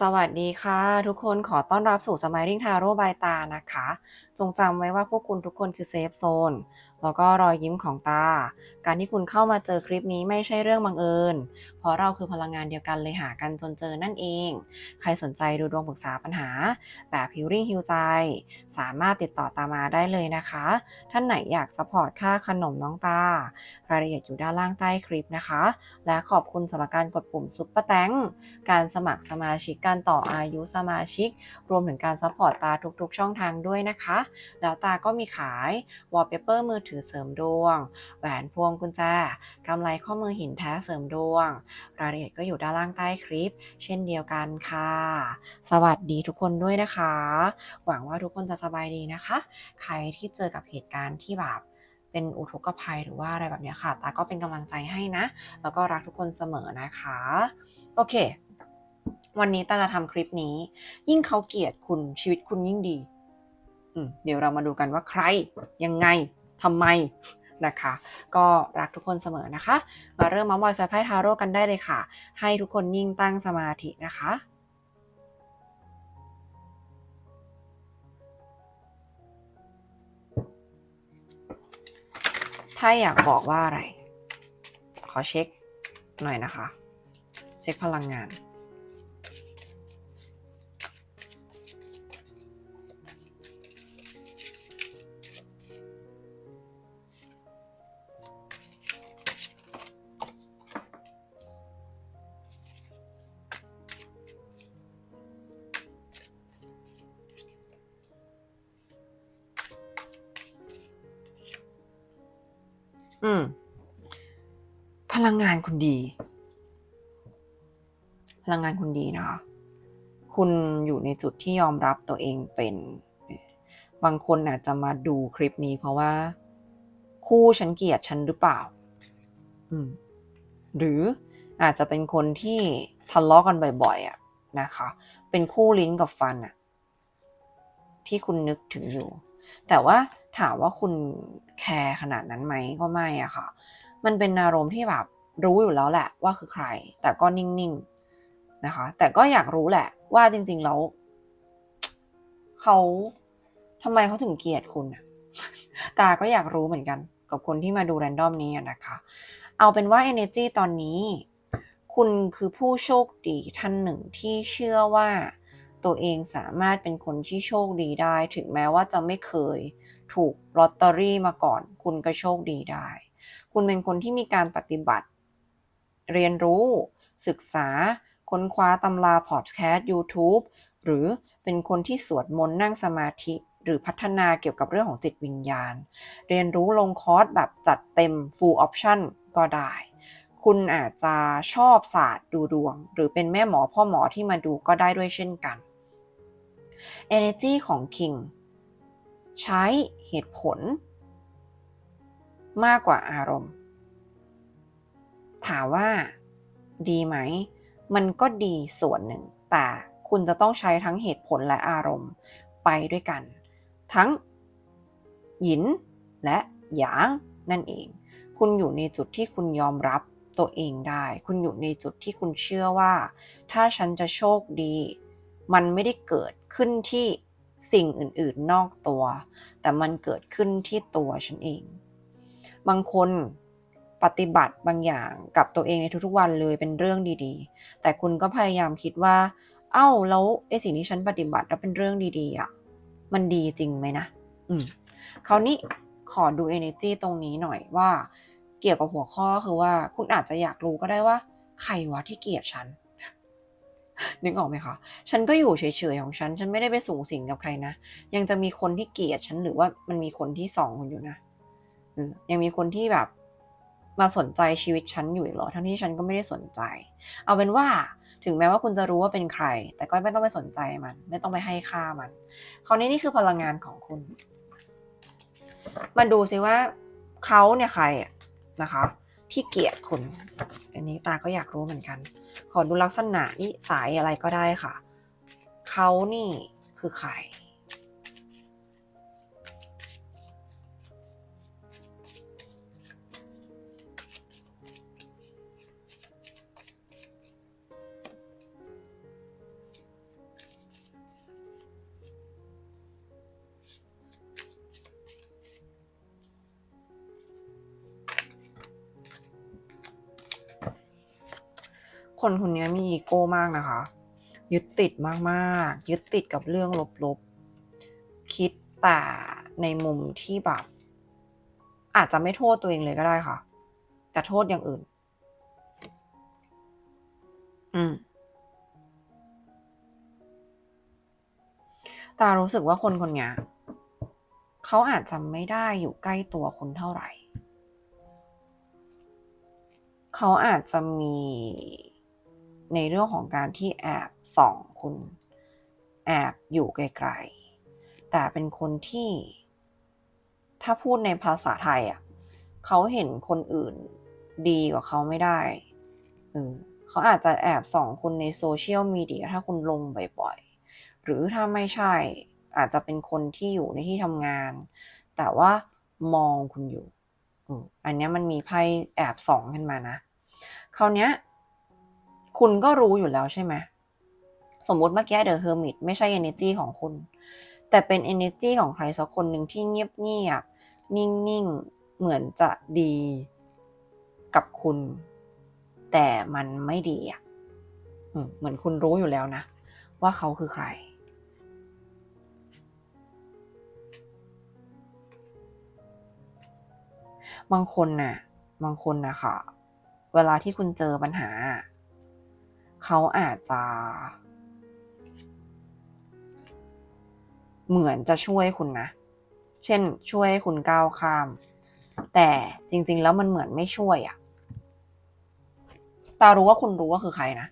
สวัสดีค่ะ ทุกคนขอต้อนรับสู่ Smiling Tarot by ตานะคะ จงจำไว้ว่าพวกคุณทุกคนคือเซฟโซน แล้วก็รอยยิ้มของตา การที่คุณเข้ามาเจอคลิปนี้ไม่ใช่เรื่องบังเอิญ เพราะเราคือพลังงานเดียวกันเลยหากันจนเจอนั่นเอง ใครสนใจดูดวงปรึกษาปัญหา แบบฮิวริ่งฮิวใจ สามารถติดต่อตามมาได้เลยนะคะ ท่านไหนอยากสปอร์ตค่าขนมน้องตา รายละเอียดอยู่ด้านล่างใต้คลิปนะคะ และขอบคุณสำหรับการกดปุ่มซุปเปอร์แตงการสมัครสมาชิกการต่ออายุสมาชิก รวมถึงการซัพพอร์ตตาทุกๆ ช่องทางด้วยนะคะแล้วตาก็มีขายวอลเปเปอร์มือถือเสริมดวง แหวนพวงกุญแจกำไรข้อมือหินแท้เสริมดวง รายละเอียดก็อยู่ด้านล่างใต้คลิป เช่นเดียวกันค่ะ สวัสดีทุกคนด้วยนะคะ หวังว่าทุกคนจะสบายดีนะคะ ใครที่เจอกับเหตุการณ์ที่แบบเป็นอุทกภัยหรือว่าอะไรแบบนี้ค่ะ ตาก็เป็นกำลังใจให้นะ แล้วก็รักทุกคนเสมอนะคะ โอเค วันนี้ตาจะทำคลิปนี้ ยิ่งเขาเกลียดคุณชีวิตคุณยิ่งดี เดี๋ยวเรามาดูกันว่าใครยังไงทำไมนะคะ ก็รักทุกคนเสมอนะคะ มาเริ่มมาบอยสายไพ่ทาโร่กันได้เลยค่ะ ให้ทุกคนยิ่งตั้งสมาธินะคะถ้าอยากบอกว่าอะไร ขอเช็คหน่อยนะคะ เช็คพลังงาน ลังงานคุณดีนะคะ คุณอยู่ในจุดที่ยอมรับตัวเองเป็น บางคนอาจจะมาดูคลิปนี้เพราะว่า คู่ฉันเกลียดฉันหรือเปล่า อืม หรืออาจจะเป็นคนที่ทะเลาะกันบ่อยๆอะนะคะ เป็นคู่ลิ้นกับฟันอะที่คุณนึกถึงอยู่ แต่ว่าถามว่าคุณแคร์ขนาดนั้นไหมก็ไม่อะค่ะ มันเป็นอารมณ์ที่แบบรู้อยู่แล้วแหละว่าคือใคร แต่ก็นิ่งๆ นะคะ แต่ก็อยากรู้แหละ ว่าจริง ๆ แล้วเขาทำไมเขาถึงเกลียดคุณอะตาก็อยากรู้เหมือนกัน กับคนที่มาดูแรนดอมนี้นะคะ เอาเป็นว่า energy ตอนนี้ คุณคือผู้โชคดีท่านหนึ่งที่เชื่อว่าตัวเองสามารถเป็นคนที่โชคดีได้ ถึงแม้ว่าจะไม่เคยถูกลอตเตอรี่มาก่อน คุณก็โชคดีได้ คุณเป็นคนที่มีการปฏิบัติ เรียนรู้ ศึกษา ค้นคว้าตำราพอดแคสต์ YouTube หรือเป็นคนที่สวดมนต์นั่งสมาธิ หรือพัฒนาเกี่ยวกับเรื่องของจิตวิญญาณ เรียนรู้ลงคอร์สแบบจัดเต็ม full option ก็ได้ คุณอาจจะชอบศาสตร์ดูดวง หรือเป็นแม่หมอพ่อหมอที่มาดูก็ได้ด้วยเช่นกัน energy ของ King ใช้เหตุผล มากกว่าอารมณ์ ถามว่าดีไหม มันก็ดีส่วนหนึ่ง แต่คุณจะต้องใช้ทั้งเหตุผลและอารมณ์ไปด้วยกัน ทั้งหยินและหยางนั่นเอง คุณอยู่ในจุดที่คุณยอมรับตัวเองได้ คุณอยู่ในจุดที่คุณเชื่อว่า ถ้าฉันจะโชคดี มันไม่ได้เกิดขึ้นที่สิ่งอื่นๆนอกตัว แต่มันเกิดขึ้นที่ตัวฉันเอง บางคน ปฏิบัติบางอย่างกับตัวเองในทุกๆวันเลยเป็นเรื่องดีๆ แต่คุณก็พยายามคิดว่า เอ้าแล้วไอ้สิ่งที่ฉันปฏิบัติแล้วเป็นเรื่องดีๆอะมันดีจริงไหมนะ อืมคราวนี้ขอดู energy ตรงนี้หน่อยว่า เกี่ยวกับหัวข้อคือว่าคุณอาจจะอยากรู้ก็ได้ว่า ใครวะที่เกลียดฉันนึกออกไหมคะ ฉันก็อยู่เฉยๆของฉัน ฉันไม่ได้ไปสูงสิงกับใครนะ ยังจะมีคนที่เกลียดฉันหรือว่ามันมีคนที่สองคนอยู่นะเออยังมีคนที่แบบ มาสนใจชีวิตฉันอยู่เหรอ ทั้งที่ฉันก็ไม่ได้สนใจ เอาเป็นว่าถึงแม้ว่าคุณจะรู้ว่าเป็นใคร แต่ก็ไม่ต้องไปสนใจมัน ไม่ต้องไปให้ค่ามัน คราวนี้นี่คือพลังงานของคุณ มาดูซิว่าเขาเนี่ยใครนะคะ ที่เกลียดคุณ อันนี้ตาก็อยากรู้เหมือนกัน ขอดูลักษณะนิสัยอะไรก็ได้ค่ะ เขานี่คือใคร คนคนนี้มีอีโก้มากนะคะ ยึดติดมากๆ ยึดติดกับเรื่องลบๆ คิดแต่ในมุมที่แบบ อาจจะไม่โทษตัวเองเลยก็ได้ค่ะ แต่โทษอย่างอื่น อืมตารู้สึกว่าคนคนนี้เขาอาจจะไม่ได้อยู่ใกล้ตัวคุณเท่าไหร่ เขาอาจจะมี ในเรื่องของการที่แอบส่องคุณ แอบอยู่ไกลๆ แต่เป็นคนที่ ถ้าพูดในภาษาไทยอะเขาเห็นคนอื่นดีกว่าเขาไม่ได้เออเขาอาจจะแอบส่องคุณในโซเชียลมีเดียถ้าคุณลงบ่อยๆ หรือถ้าไม่ใช่อาจจะเป็นคนที่อยู่ในที่ทำงาน แต่ว่ามองคุณอยู่อันนี้มันมีไพ่แอบส่องขึ้นมานะคราวเนี้ย คุณก็รู้อยู่แล้วใช่ไหมสมมติเมื่อกี้เดอะเฮอร์มิตไม่ใช่ energy ของคุณ แต่เป็น energy ของใครสักคนหนึ่งที่เงียบเงียบนิ่งๆ เหมือนจะดีกับคุณ แต่มันไม่ดีอะเหมือนคุณรู้อยู่แล้วนะ ว่าเขาคือใคร บางคนน่ะ บางคนนะคะเวลาที่คุณเจอปัญหา เขาอาจจะ เหมือนจะช่วยคุณนะ เช่นช่วยให้คุณก้าวข้าม แต่จริง ๆ แล้วมันเหมือนไม่ช่วยอะตารู้ว่าคุณรู้ว่าคือใครนะ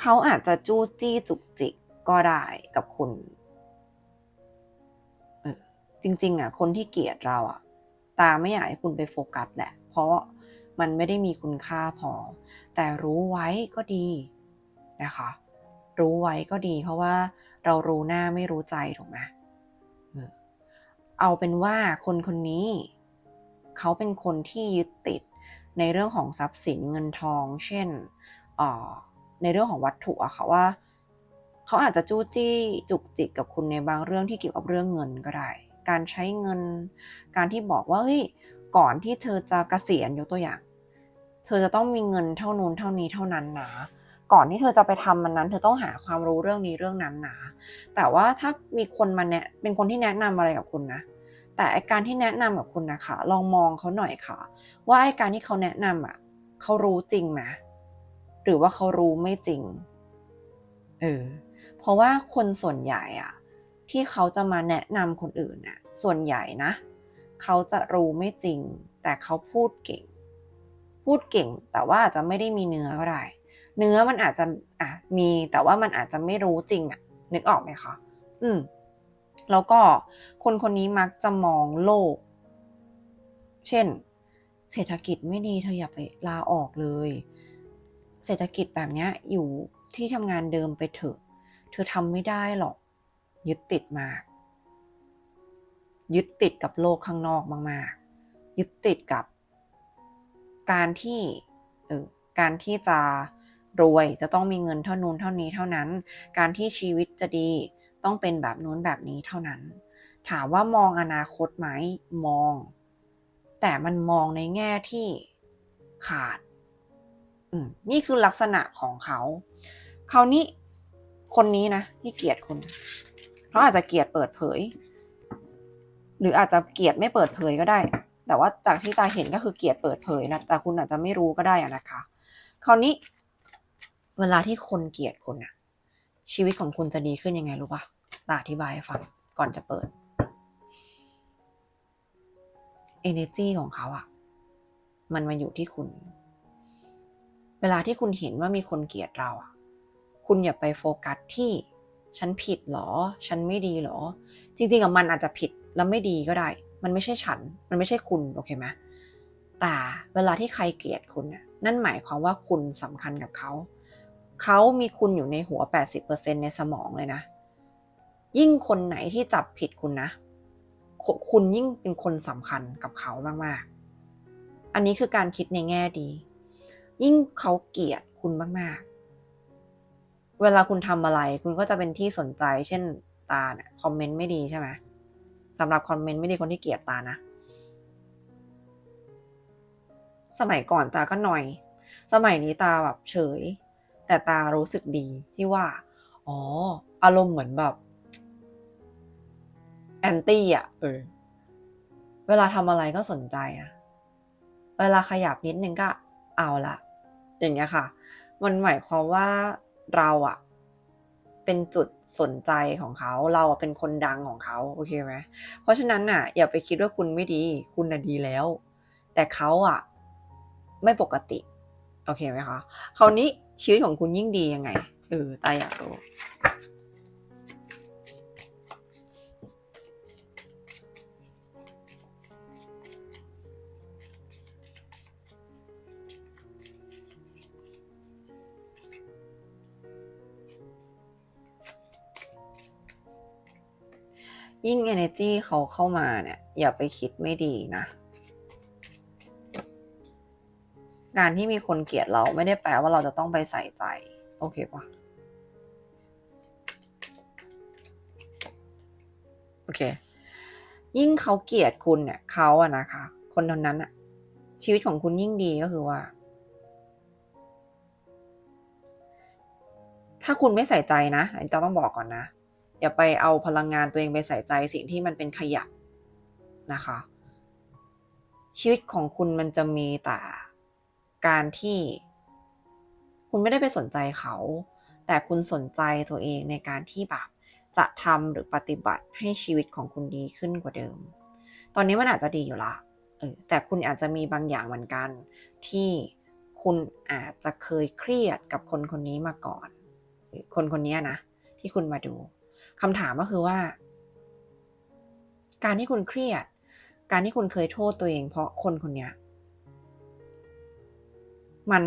เขาอาจจะจู้จี้จุกจิกก็ได้กับคุณจริง ๆ อะ คนที่เกลียดเราอะ ตาไม่อยากให้คุณไปโฟกัสแหละ เพราะ มันไม่ได้มีคุณค่าพอ แต่รู้ไว้ก็ดีนะคะ รู้ไว้ก็ดี เพราะว่าเรารู้หน้าไม่รู้ใจถูกไหมเอาเป็นว่าคนคนนี้ เขาเป็นคนที่ยึดติดในเรื่องของทรัพย์สินเงินทอง เช่นในเรื่องของวัตถุอะค่ะว่า เขาอาจจะจู้จี้จุกจิกกับคุณในบางเรื่องที่เกี่ยวกับเรื่องเงินก็ได้ การใช้เงิน การที่บอกว่าเฮ้ยก่อนที่เธอจะเกษียณยกตัวอย่าง เธอจะต้องมีเงินเท่านู้นเท่านี้เท่านั้นนะก่อนที่เธอจะไปทำมันนั้น เธอต้องหาความรู้เรื่องนี้เรื่องนั้นนะแต่ว่าถ้ามีคนมาแนะเป็นคนที่แนะนำอะไรกับคุณนะ แต่ไอการที่แนะนำกับคุณนะคะลองมองเขาหน่อยค่ะ ว่าไอการที่เขาแนะนำอะเขารู้จริงไหมหรือว่าเขารู้ไม่จริงเออเพราะว่าคนส่วนใหญ่อะที่เขาจะมาแนะนำคนอื่นน่ะส่วนใหญ่นะ เขาจะรู้ไม่จริง แต่เขาพูดเก่ง พูดเก่ง แต่ว่าอาจจะไม่ได้มีเนื้อก็ได้ เนื้อมันอาจจะอะมีแต่ว่ามันอาจจะไม่รู้จริงอะนึกออกไหมคะอืม แล้วก็คนคนนี้มักจะมองโลก เช่น เศรษฐกิจไม่ดีเธออย่าไปลาออกเลย เศรษฐกิจแบบเนี้ยอยู่ที่ทำงานเดิมไปเถอะ เธอทำไม่ได้หรอก ยึดติดมาก ยึดติดกับโลกข้างนอกมากๆ ยึดติดกับ การที่เออการที่จะรวยจะต้องมีเงินเท่านู้นเท่านี้เท่านั้น การที่ชีวิตจะดีต้องเป็นแบบนู้นแบบนี้เท่านั้น ถามว่ามองอนาคตไหมมอง แต่มันมองในแง่ที่ขาดอืมนี่คือลักษณะของเขาครานี้คนนี้นะที่เกลียดคุณเขาอาจจะเกลียดเปิดเผย หรืออาจจะเกลียดไม่เปิดเผยก็ได้ แต่ว่าจากที่ตาเห็นก็คือเกียดเปิดเผยนะแต่คุณอาจจะไม่รู้ก็ได้อะนะคะ คราวนี้เวลาที่คนเกลียดคุณอะชีวิตของคุณจะดีขึ้นยังไงรู้ปะตาอธิบายให้ฟังก่อนจะเปิด energy ของเขาอะมันมาอยู่ที่คุณ เวลาที่คุณเห็นว่ามีคนเกลียดเราอะคุณอย่าไปโฟกัสที่ฉันผิดหรอ ฉันไม่ดีหรอ จริงๆกับมันอาจจะผิดแล้วไม่ดีก็ได้ มันไม่ใช่ฉัน มันไม่ใช่คุณโอเคไหมแต่เวลาที่ใครเกลียดคุณน่ะนั่นหมายความว่าคุณสำคัญกับเขา เขามีคุณอยู่ในหัว 80%ในสมองเลยนะ ยิ่งคนไหนที่จับผิดคุณนะ คุณยิ่งเป็นคนสำคัญกับเขามากๆ อันนี้คือการคิดในแง่ดี ยิ่งเขาเกลียดคุณมากๆ เวลาคุณทำอะไร คุณก็จะเป็นที่สนใจ เช่นตาเนี่ยคอมเมนต์ไม่ดีใช่ไหม สำหรับคอมเมนต์ไม่ดีคนที่เกลียดตานะ สมัยก่อนตาก็หน่อย สมัยนี้ตาแบบเฉย แต่ตารู้สึกดีที่ว่า อ๋อ อารมณ์เหมือนแบบแอนตี้อะเออ เวลาทำอะไรก็สนใจอะเวลาขยับนิดนึงก็เอาละอย่างเงี้ยค่ะ มันหมายความว่าเราอะเป็นจุด สนใจของเขา เราเป็นคนดังของเขาโอเคไหมเพราะฉะนั้นน่ะ อย่าไปคิดว่าคุณไม่ดี คุณน่ะดีแล้ว แต่เขาอะ ไม่ปกติ โอเคไหมคะคราวนี้ชีวิตของคุณยิ่งดียังไงเออตายอยากรู้ ยิ่ง energy เขาเข้ามาเนี่ย อย่าไปคิดไม่ดีนะ การที่มีคนเกลียดเราไม่ได้แปลว่าเราจะต้องไปใส่ใจ โอเคปะโอเค ยิ่งเขาเกลียดคุณเนี่ยเขาอะนะคะ คนคนนั้นอะชีวิตของคุณยิ่งดีก็คือว่า ถ้าคุณไม่ใส่ใจนะอันนี้ต้องบอกก่อนนะ อย่าไปเอาพลังงานตัวเองไปใส่ใจสิ่งที่มันเป็นขยะนะคะ ชีวิตของคุณมันจะมีแต่การที่ คุณไม่ได้ไปสนใจเขา แต่คุณสนใจตัวเองในการที่แบบจะทำหรือปฏิบัติให้ชีวิตของคุณดีขึ้นกว่าเดิม ตอนนี้มันอาจจะดีอยู่ละเออแต่คุณอาจจะมีบางอย่างเหมือนกัน ที่คุณอาจจะเคยเครียดกับคนคนนี้มาก่อน คนคนนี้นะ ที่คุณมาดู คำถามก็คือว่า การที่คุณเครียด การที่คุณเคยโทษตัวเอง เพราะคนคนนี้มัน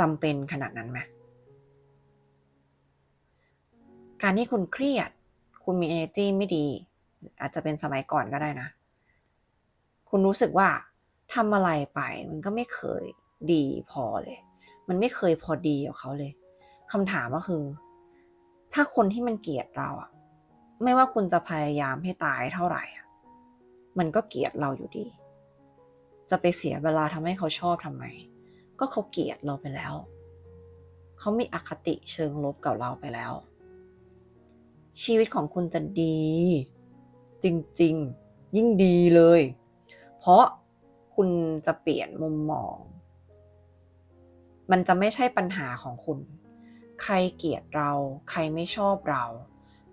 จำเป็นขนาดนั้นไหมการที่คุณเครียด คุณมี energy ไม่ดี อาจจะเป็นสมัยก่อนก็ได้นะ คุณรู้สึกว่าทำอะไรไป มันก็ไม่เคยดีพอเลย มันไม่เคยพอดีกับเขาเลยคำถามก็คือ ถ้าคนที่มันเกลียดเราอะไม่ว่าคุณจะพยายามให้ตายเท่าไหร่อะมันก็เกลียดเราอยู่ดี จะไปเสียเวลาทำให้เขาชอบทำไม ก็เขาเกลียดเราไปแล้ว เขามีอคติเชิงลบกับเราไปแล้ว ชีวิตของคุณจะดี จริงๆ ยิ่งดีเลย เพราะคุณจะเปลี่ยนมุมมอง มันจะไม่ใช่ปัญหาของคุณ ใครเกลียดเรา ใครไม่ชอบเรา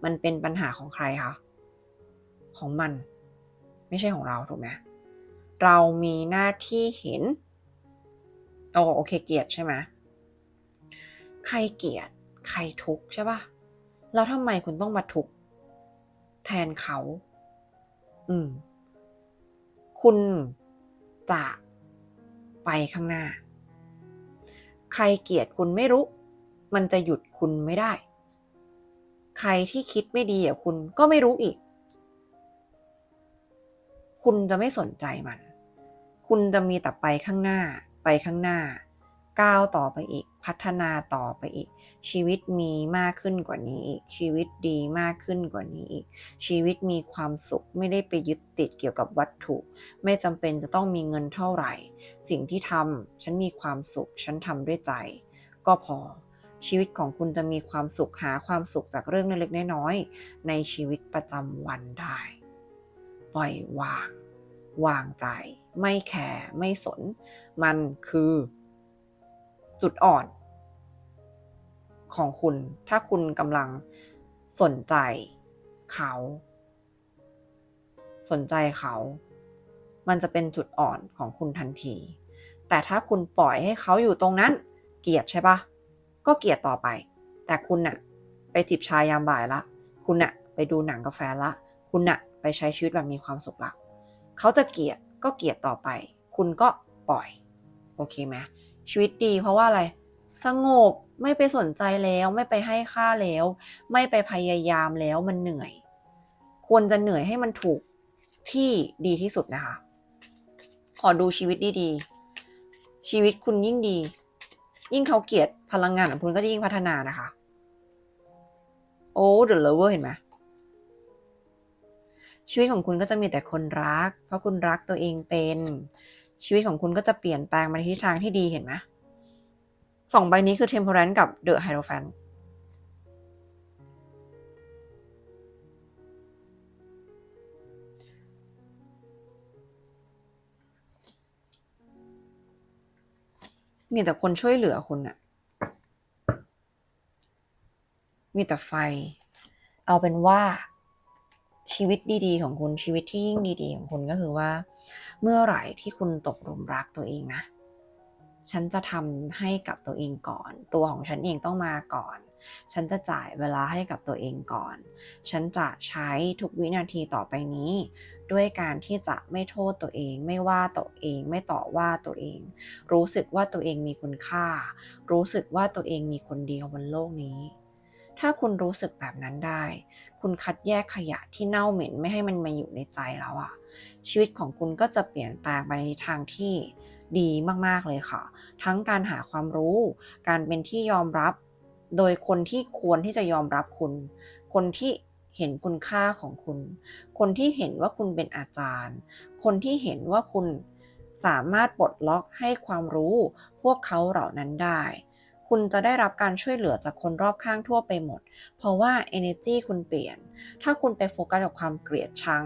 มันเป็นปัญหาของใครคะ ของมัน ไม่ใช่ของเราถูกไหมเรามีหน้าที่เห็นโอโอเคเกลียดใช่ไหมใครเกลียด ใครทุกข์ใช่ปะแล้วทำไมคุณต้องมาทุกข์แทนเขา อืม คุณจะไปข้างหน้า ใครเกลียดคุณไม่รู้ มันจะหยุดคุณไม่ได้ ใครที่คิดไม่ดีกับคุณก็ไม่รู้อีก คุณจะไม่สนใจมัน คุณจะมีแต่ไปข้างหน้า ไปข้างหน้า ก้าวต่อไปอีก พัฒนาต่อไปอีก ชีวิตมีมากขึ้นกว่านี้อีก ชีวิตดีมากขึ้นกว่านี้อีก ชีวิตมีความสุขไม่ได้ไปยึดติดเกี่ยวกับวัตถุ ไม่จำเป็นจะต้องมีเงินเท่าไหร่ สิ่งที่ทำฉันมีความสุข ฉันทำด้วยใจ ก็พอ ชีวิตของคุณจะมีความสุขหาความสุขจากเรื่องเล็กๆน้อยๆในชีวิตประจำวันได้ ปล่อยวาง วางใจ ไม่แคร์ไม่สน มันคือจุดอ่อนของคุณ ถ้าคุณกำลังสนใจเขา สนใจเขา มันจะเป็นจุดอ่อนของคุณทันที แต่ถ้าคุณปล่อยให้เขาอยู่ตรงนั้น เกลียดใช่ปะ ก็เกลียดต่อไป แต่คุณน่ะ ไปจิบชายามบ่ายละ คุณน่ะ ไปดูหนังกาแฟละ คุณน่ะ ไปใช้ชีวิตแบบมีความสุขละ เขาจะเกลียดก็เกลียดต่อไป คุณก็ปล่อย โอเคไหมชีวิตดีเพราะว่าอะไร สงบไม่ไปสนใจแล้ว ไม่ไปให้ค่าแล้ว ไม่ไปพยายามแล้วมันเหนื่อย ควรจะเหนื่อยให้มันถูกที่ดีที่สุดนะคะ ขอดูชีวิตดีๆ ชีวิตคุณยิ่งดี ยิ่งเขาเกลียดพลังงานของคุณก็จะยิ่งพัฒนานะคะ โอ้เดอะเลเวอร์เห็นไหมชีวิตของคุณก็จะมีแต่คนรัก เพราะคุณรักตัวเองเป็น ชีวิตของคุณก็จะเปลี่ยนแปลงมาในทิศทางที่ดีเห็นไหมสองใบนี้คือเทมเพอรันกับเดอะไฮโดรแฟน มีแต่คนช่วยเหลือคุณอะมีแต่ไฟ เอาเป็นว่าชีวิตดีๆ ของคุณชีวิตที่ยิ่งดีๆ ของคุณก็คือว่า เมื่อไหร่ที่คุณตกหลุมรักตัวเองนะ ฉันจะทำให้กับตัวเองก่อน ตัวของฉันเองต้องมาก่อน ฉันจะจ่ายเวลาให้กับตัวเองก่อน ฉันจะใช้ทุกวินาทีต่อไปนี้ ด้วยการที่จะไม่โทษตัวเอง ไม่ว่าตัวเอง ไม่ต่อว่าตัวเอง รู้สึกว่าตัวเองมีคุณค่า รู้สึกว่าตัวเองมีคนเดียวบนโลกนี้ถ้าคุณรู้สึกแบบนั้นได้ คุณคัดแยกขยะที่เน่าเหม็นไม่ให้มันมาอยู่ในใจแล้วอะชีวิตของคุณก็จะเปลี่ยนแปลงไปในทางที่ดีมากๆเลยค่ะ ทั้งการหาความรู้ การเป็นที่ยอมรับ โดยคนที่ควรที่จะยอมรับคุณ คนที่เห็นคุณค่าของคุณ คนที่เห็นว่าคุณเป็นอาจารย์ คนที่เห็นว่าคุณสามารถปลดล็อกให้ความรู้พวกเขาเหล่านั้นได้ คุณจะได้รับการช่วยเหลือจากคนรอบข้างทั่วไปหมด เพราะว่า energy คุณเปลี่ยน ถ้าคุณไปโฟกัสกับความเกลียดชัง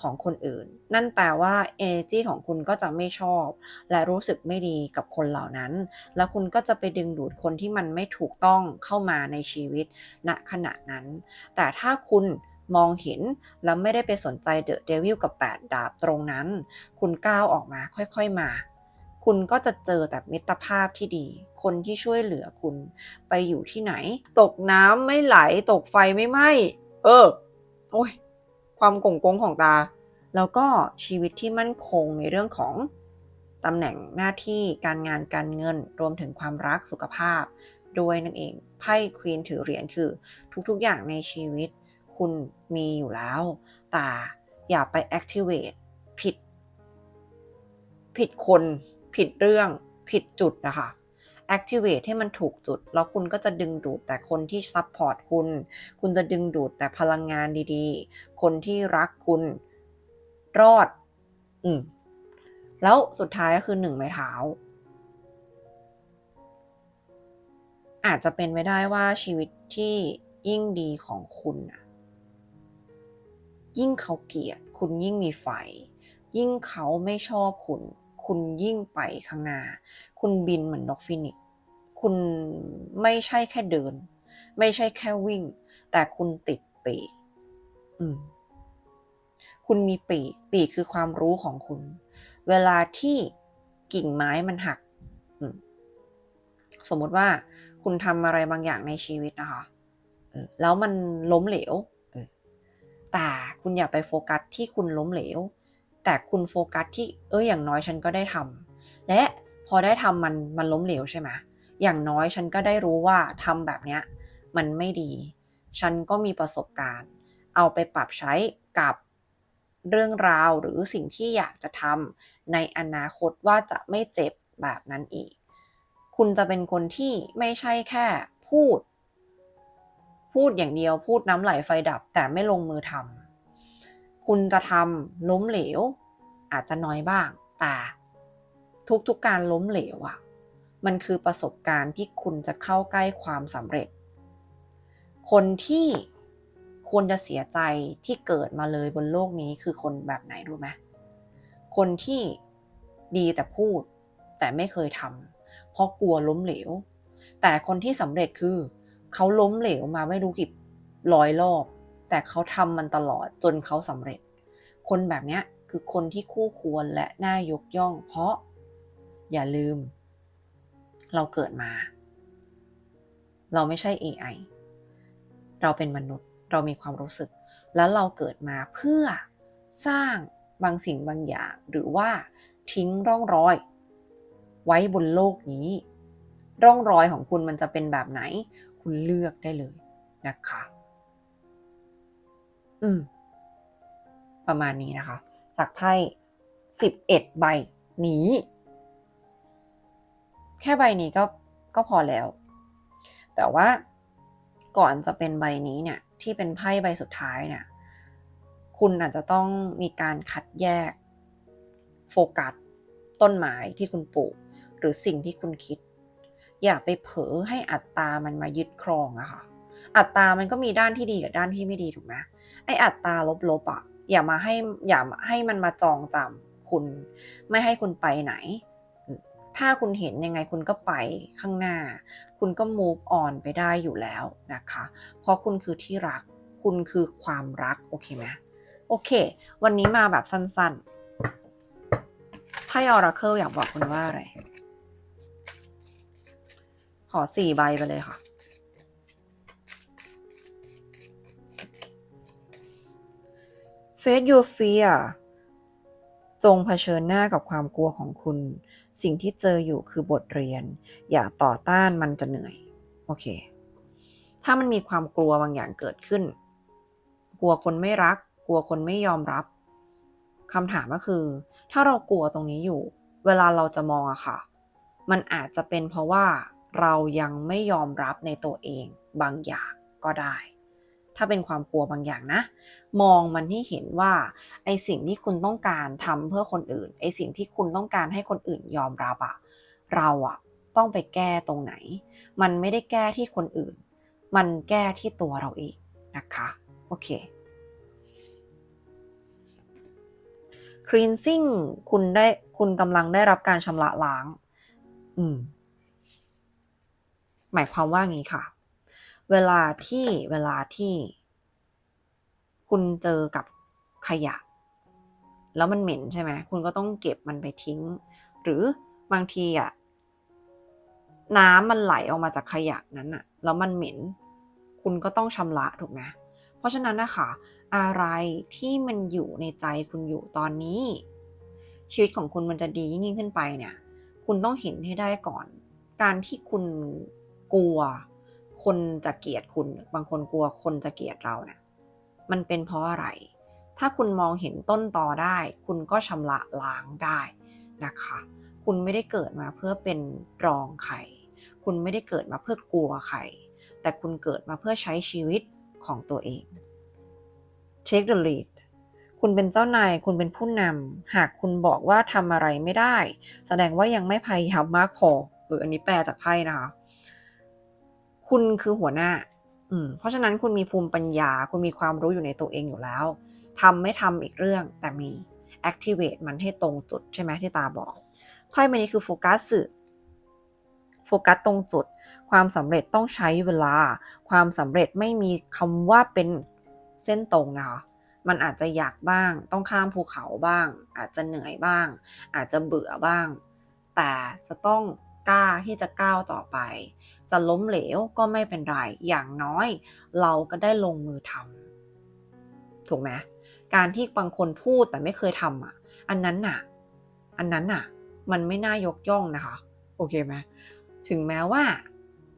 ของคนอื่น นั่นแปลว่า energy ของคุณก็จะไม่ชอบ และรู้สึกไม่ดีกับคนเหล่านั้น แล้วคุณก็จะไปดึงดูดคนที่มันไม่ถูกต้องเข้ามาในชีวิตณขณะนั้น แต่ถ้าคุณมองเห็นแล้วไม่ได้ไปสนใจเดอะเดวิลกับ 8 ดาบตรงนั้น คุณก้าวออกมาค่อยๆมา คุณก็จะเจอแต่มิตรภาพที่ดี คนที่ช่วยเหลือคุณ ไปอยู่ที่ไหน ตกน้ำไม่ไหล ตกไฟไม่ไหม้ เออ โอ้ย ความกงกงของตา แล้วก็ชีวิตที่มั่นคงในเรื่องของตำแหน่งหน้าที่การงานการเงินรวมถึงความรักสุขภาพ ด้วยนั่นเองไพ่ควีนถือเหรียญคือ ทุกๆอย่างในชีวิต คุณมีอยู่แล้ว แต่อย่าไป activate ผิด ผิดคน ผิดเรื่อง ผิดจุดนะคะ activate ให้มันถูกจุด แล้วคุณก็จะดึงดูดแต่คนที่ support คุณ คุณจะดึงดูดแต่พลังงานดีๆ คนที่รักคุณรอด อืม แล้วสุดท้ายก็คือหนึ่งไม้เท้า อาจจะเป็นไปได้ว่าชีวิตที่ยิ่งดีของคุณน่ะยิ่งเขาเกลียด คุณยิ่งมีไฟ ยิ่งเขาไม่ชอบคุณ คุณยิ่งไปข้างหน้า คุณบินเหมือนนกฟินิกคุณไม่ใช่แค่เดิน ไม่ใช่แค่วิ่ง แต่คุณติดปีกคุณมีปีก ปีกคือความรู้ของคุณ เวลาที่กิ่งไม้มันหักมสมมติว่าคุณทำอะไรบางอย่างในชีวิตนะคะแล้วมันล้มเหลวแต่คุณอย่าไปโฟกัสที่คุณล้มเหลว แต่คุณโฟกัสที่เอออย่างน้อยฉันก็ได้ทำและพอได้ทำมันมันล้มเหลวใช่ไหมอย่างน้อยฉันก็ได้รู้ว่าทำแบบเนี้ยมันไม่ดี ฉันก็มีประสบการณ์ เอาไปปรับใช้กับเรื่องราวหรือสิ่งที่อยากจะทำในอนาคตว่าจะไม่เจ็บแบบนั้นอีก คุณจะเป็นคนที่ไม่ใช่แค่พูด พูดอย่างเดียวพูดน้ำไหลไฟดับแต่ไม่ลงมือทำ คุณจะทำล้มเหลว อาจจะน้อยบ้าง แต่ทุกๆการล้มเหลวอะมันคือประสบการณ์ที่คุณจะเข้าใกล้ความสำเร็จ คนที่ควรจะเสียใจที่เกิดมาเลยบนโลกนี้คือคนแบบไหนรู้ไหมคนที่ดีแต่พูดแต่ไม่เคยทำเพราะกลัวล้มเหลว แต่คนที่สำเร็จคือ เขาล้มเหลวมาไม่รู้กี่ร้อยรอบ แต่เขาทำมันตลอดจนเขาสำเร็จ คนแบบนี้คือคนที่คู่ควรและน่ายกย่อง เพราะอย่าลืม เราเกิดมา เราไม่ใช่ AI เราเป็นมนุษย์ เรามีความรู้สึก แล้วเราเกิดมาเพื่อสร้างบางสิ่งบางอย่าง หรือว่าทิ้งร่องรอย ไว้บนโลกนี้ ร่องรอยของคุณมันจะเป็นแบบไหน คุณเลือกได้เลยนะคะ อืม ประมาณนี้นะคะ จากไพ่สิบเอ็ดใบนี้ แค่ใบนี้ก็ก็พอแล้ว แต่ว่าก่อนจะเป็นใบนี้เนี่ย ที่เป็นไพ่ใบสุดท้ายเนี่ย คุณอาจจะต้องมีการคัดแยก โฟกัส ต้นไม้ที่คุณปลูก หรือสิ่งที่คุณคิด อย่าไปเผลอให้อัตตามันมายึดครองอะค่ะอัตตามันก็มีด้านที่ดีกับด้านที่ไม่ดีถูกไหม ไออัตตาลบๆอะอย่ามาให้อย่าให้มันมาจองจำคุณ ไม่ให้คุณไปไหน ถ้าคุณเห็นยังไงคุณก็ไปข้างหน้า คุณก็ move on ไปได้อยู่แล้วนะคะ เพราะคุณคือที่รัก คุณคือความรัก โอเคไหมโอเค วันนี้มาแบบสั้นๆไพ่ออราเคิลอยากบอกคุณว่าอะไร ขอสี่ใบไปเลยค่ะ Face your fear จงเผชิญหน้ากับความกลัวของคุณ สิ่งที่เจออยู่คือบทเรียน อย่าต่อต้านมันจะเหนื่อย โอเค ถ้ามันมีความกลัวบางอย่างเกิดขึ้น กลัวคนไม่รัก กลัวคนไม่ยอมรับคำถามก็คือ ถ้าเรากลัวตรงนี้อยู่ เวลาเราจะมองอะค่ะ มันอาจจะเป็นเพราะว่าเรายังไม่ยอมรับในตัวเองบางอย่างก็ได้ ถ้าเป็นความกลัวบางอย่างนะ มองมันให้เห็นว่าไอสิ่งที่คุณต้องการทำเพื่อคนอื่น ไอสิ่งที่คุณต้องการให้คนอื่นยอมรับอะเราอะต้องไปแก้ตรงไหน มันไม่ได้แก้ที่คนอื่น มันแก้ที่ตัวเราเองนะคะโอเค cleansing คุณได้คุณกำลังได้รับการชำระล้าง อืม หมายความว่างี้ค่ะ เวลาที่เวลาที่ คุณเจอกับขยะ แล้วมันเหม็นใช่ไหมคุณก็ต้องเก็บมันไปทิ้ง หรือบางทีอะน้ำมันไหลออกมาจากขยะนั้นอะแล้วมันเหม็น คุณก็ต้องชำระถูกไหมเพราะฉะนั้นนะคะอะไรที่มันอยู่ในใจคุณอยู่ตอนนี้ ชีวิตของคุณมันจะดียิ่งขึ้นไปเนี่ย คุณต้องเห็นให้ได้ก่อน การที่คุณกลัว คนจะเกลียดคุณ บางคนกลัวคนจะเกลียดเราเนี่ย มันเป็นเพราะอะไร ถ้าคุณมองเห็นต้นตอได้ คุณก็ชำระล้างได้นะคะ คุณไม่ได้เกิดมาเพื่อเป็นรองใคร คุณไม่ได้เกิดมาเพื่อกลัวใคร แต่คุณเกิดมาเพื่อใช้ชีวิตของตัวเอง Take the lead คุณเป็นเจ้านาย คุณเป็นผู้นำ หากคุณบอกว่าทำอะไรไม่ได้ แสดงว่ายังไม่พยายามมากพอเอออันนี้แปลจากไพ่นะคะ คุณคือหัวหน้า เพราะฉะนั้นคุณมีภูมิปัญญา คุณมีความรู้อยู่ในตัวเองอยู่แล้วทำไม่ทำอีกเรื่องแต่มี activate มันให้ตรงจุดใช่ไหมที่ตาบอกไพ่ใบนี้คือโฟกัสสึโฟกัสตรงจุด ความสำเร็จต้องใช้เวลา ความสำเร็จไม่มีคำว่าเป็นเส้นตรงนะคะมันอาจจะอยากบ้าง ต้องข้ามภูเขาบ้าง อาจจะเหนื่อยบ้าง อาจจะเบื่อบ้าง แต่จะต้องกล้าที่จะก้าวต่อไป จะล้มเหลวก็ไม่เป็นไร อย่างน้อย เราก็ได้ลงมือทำถูกไหมการที่บางคนพูดแต่ไม่เคยทำอะ อันนั้นน่ะ อันนั้นน่ะ มันไม่น่ายกย่องนะคะ โอเคไหมถึงแม้ว่า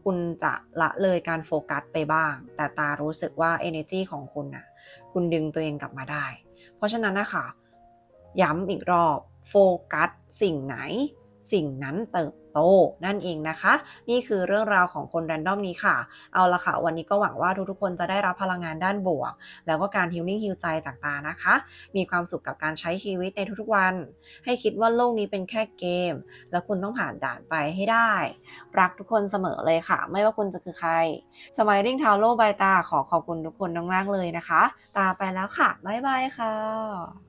คุณจะละเลยการโฟกัสไปบ้าง แต่ตารู้สึกว่า energy ของคุณน่ะ คุณดึงตัวเองกลับมาได้ เพราะฉะนั้นนะคะ ย้ำอีกรอบ โฟกัสสิ่งไหน สิ่งนั้นเติบโตนั่นเองนะคะ นี่คือเรื่องราวของคนแรนดอมนี้ค่ะ เอาละค่ะ วันนี้ก็หวังว่าทุกๆคนจะได้รับพลังงานด้านบวก แล้วก็การฮิลลิ่งฮิลใจจากตานะคะ มีความสุขกับการใช้ชีวิตในทุกๆวัน ให้คิดว่าโลกนี้เป็นแค่เกม แล้วคุณต้องผ่านด่านไปให้ได้ รักทุกคนเสมอเลยค่ะ ไม่ว่าคุณจะคือใคร สมัยริ่งทาวโลบายตาขอขอบคุณทุกคนมากๆเลยนะคะ ตาไปแล้วค่ะบ๊ายบายค่ะ